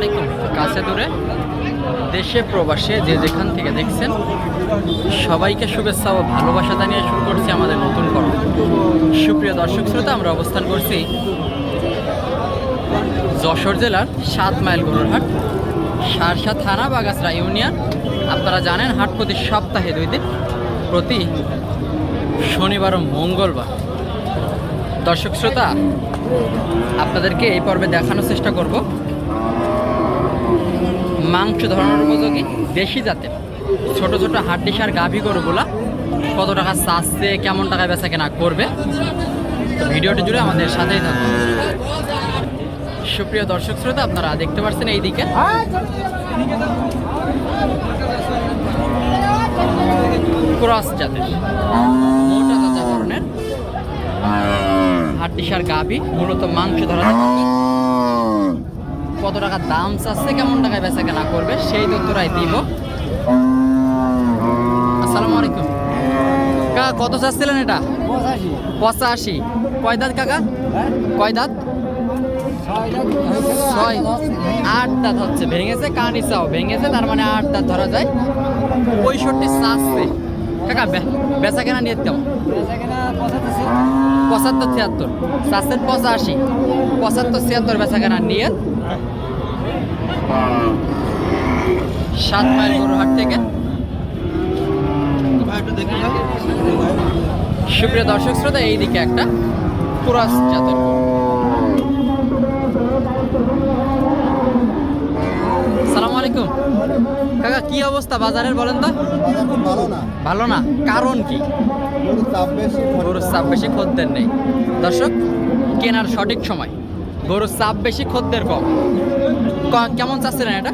আলাইকুম কাছে দূরে, দেশে, প্রবাসে, যে যেখান থেকে দেখছেন, সবাইকে শুভেচ্ছা ও ভালোবাসা জানিয়ে শুরু করছি আমাদের নতুন পর্ব। সুপ্রিয় দর্শক শ্রোতা, আমরা অবস্থান করছি যশোর জেলার সাত মাইল গরুরহাট, সারসা থানা বাগাসরা ইউনিয়ন। আপনারা জানেন, হাট প্রতি সপ্তাহে দুই দিন, প্রতি শনিবার ও মঙ্গলবার। দর্শক শ্রোতা, আপনাদেরকে এই পর্বে দেখানোর চেষ্টা করব। মাংস ধরানোর উপযোগী দেশি জাতের ছোট ছোট হাড্ডি সার গাভী গরুগুলা কত টাকা চাচ্ছে, কেমন টাকায় বেচা কেনা করবে ভিডিওটি জুড়ে আমাদের সাথেই থাকুন সুপ্রিয় দর্শক শ্রোতা, আপনারা দেখতে পাচ্ছেন এইদিকে ক্রস জাতের, মোটা তাজা ধরনের হাড্ডি সার গাভী, মূলত মাংস ধরা। কত টাকা দাম চাচ্ছে, কেমন টাকায় বেচা কেনা করবে, সেই তথ্যটাই দিব। আসসালামু আলাইকুম। কাকা, কত চাচ্ছিলেন এটা? পঁচাশি। কয় দাঁত কাকা? কয় দাঁত? ছয়। আট দাঁত হচ্ছে, ভেঙেছে কানি চাও ভেঙেছে, তার মানে আট দাঁত ধরা যায়। পঁয়ষট্টি চাচ্ছে। কাকা বেচা কেনা নিয়ে কেমন পঁচাত্তর, ছিয়াত্তর। চাচ্ছেন পঁচাশি, পঁচাত্তর, ছিয়াত্তর বেচা কেনা নিয়ে সাত মাইল গরুহাট থেকে। সুপ্রিয় দর্শক শ্রোতা, এইদিকে একটা পুরাস জাতের গরু। সালাম আলাইকুম। কাকা, কি অবস্থা বাজারের বলেন তো? ভালো না। ভালো না কারণ কি? গরুর চাপ বেশি, খদ্দের নেই। দর্শক, কেনার সঠিক সময়। গরুর চাপ বেশি, খদ্দের কম। কেমন চাচ্ছিলেন এটা?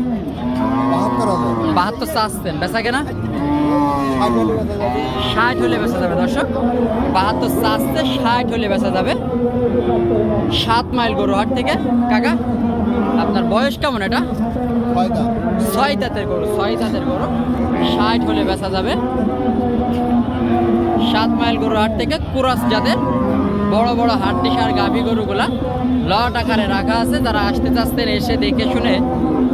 বাহাত্তর চাচ্ছেন। বেচা কেনা? ষাট হলে বেচা যাবে। দর্শক, বাহাত্তর চাচ্ছে, ষাট হলে বেচা যাবে। সাত মাইল গরু গরুহাট থেকে। কাকা, আপনার বয়স কেমন এটা? ছয় দাঁতের গরু, ছয় দাঁতের গরু। ষাট হলে বেচা যাবে। সাত মাইল গরু হাট থেকে কুরাস জাতের বড় বড় হাড্ডি সার গাভী গরুগুলা লট আকারে রাখা আছে। যারা আসতে চাচ্ছেন এসে দেখে শুনে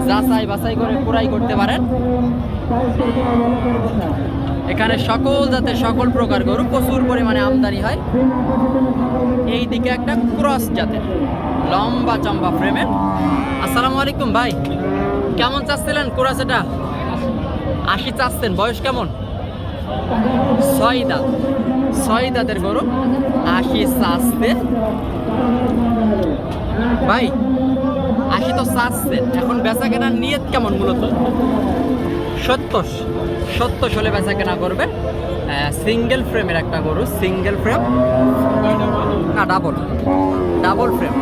যাচাই বাছাই করে কুড়াই করতে পারেন। এখানে সকল জাতের সকল প্রকার গরু প্রচুর পরিমাণে আমদানি হয়। এই দিকে একটা ক্রস জাতের লম্বা চম্বা ফ্রেমের আসসালামু আলাইকুম ভাই। কেমন চাচ্ছিলেন ক্রস এটা আশি চাচ্ছেন, বয়স কেমন? ছয় দাঁত ছয় গরু, আশি চাচ্ছে। ভাই, আশি তো চাচ্ছেন এখন বেচা কেনার নিয়ত কেমন মূলত? সত্তর সত্তর হলে বেচা কেনা করবে সিঙ্গেল ফ্রেমের একটা গরু সিঙ্গেল ফ্রেম না ডাবল ডাবল ফ্রেম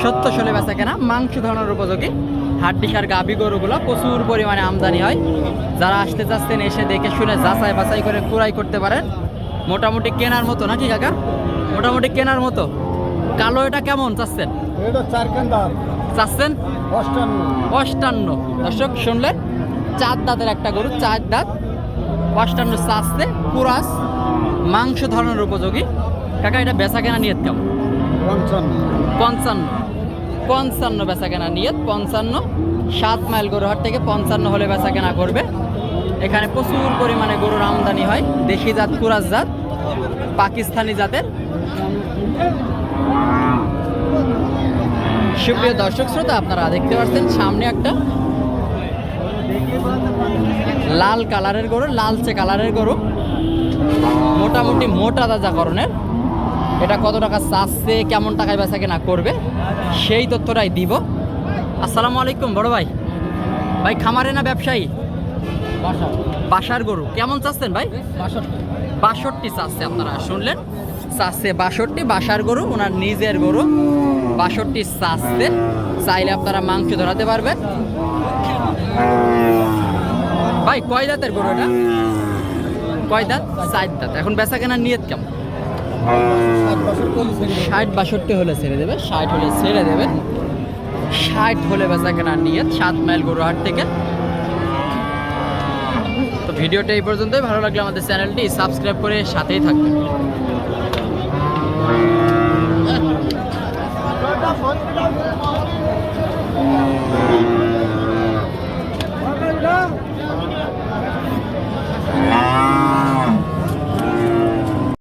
সত্তর হলে বেচা কেনা মাংস ধরানোর উপযোগী। হাড্ডি সার গাভী গরুগুলো প্রচুর পরিমাণে আমদানি হয়। যারা আসতে চাচ্ছেন এসে দেখে শুনে যাচাই বাছাই করে কুড়াই করতে পারেন। মোটামুটি কেনার মতো নাকি কাকা? মোটামুটি কেনার মতো। কালো এটা কেমন চাচ্ছেন? চাচ্ছেন? অষ্টান্ন। দর্শক শুনলেন? চার দাঁতের একটা গরু চার দাঁত। অষ্টান্ন চাষতে কুরাস মাংস ধরনের উপযোগী। কাকা এটা বেচা কেনা নিয়ত কেমন? পঞ্চান্ন। পঞ্চান্ন। পঞ্চান্ন বেচা কেনা নিয়ত, পঞ্চান্ন। সাত মাইল গরুহাট থেকে পঞ্চান্ন হলে বেচা কেনা করবে। এখানে প্রচুর পরিমাণে গরুর আমদানি হয়, দেশি জাত, কুরাস জাত, পাকিস্তানি জাতের। সুপ্রিয় দর্শক শ্রোতা, আপনারা দেখতে পাচ্ছেন সামনে একটা লাল কালারের গরু, লালচে কালারের গরু। মোটামুটি মোটা তাজা করণের এটা কত টাকা চাচ্ছে কেমন টাকায় বেচা কেনা করবে সেই তথ্যটাই দিব। আসসালামু আলাইকুম বড় ভাই। ভাই খামারে না ব্যবসায়ী? বাসার। গরু। কেমন চাচ্ছেন ভাই? বাষট্টি চাচ্ছে আপনারা শুনলেন? চাচ্ছে বাষট্টি বাসার গরু ওনার নিজের গরু। বাষট্টি চাচ্ছে চাইলে আপনারা মাংস ধরাতে পারবেন। ভাই কয় দাঁতের গরু এটা? কয় দাঁত? চার দাঁত। এখন বেচা কেনার নিয়ত কেমন? ষাট বাষট্টি হলে ছেড়ে দেবে, ষাট হলে ছেড়ে দেবে। ষাট হলে বেচা কেনার নিয়ে সাত মাইল গরুহাট থেকে। তো ভিডিওটা এই পর্যন্তই, ভালো লাগল আমাদের চ্যানেলটি সাবস্ক্রাইব করে সাথেই থাকবেন।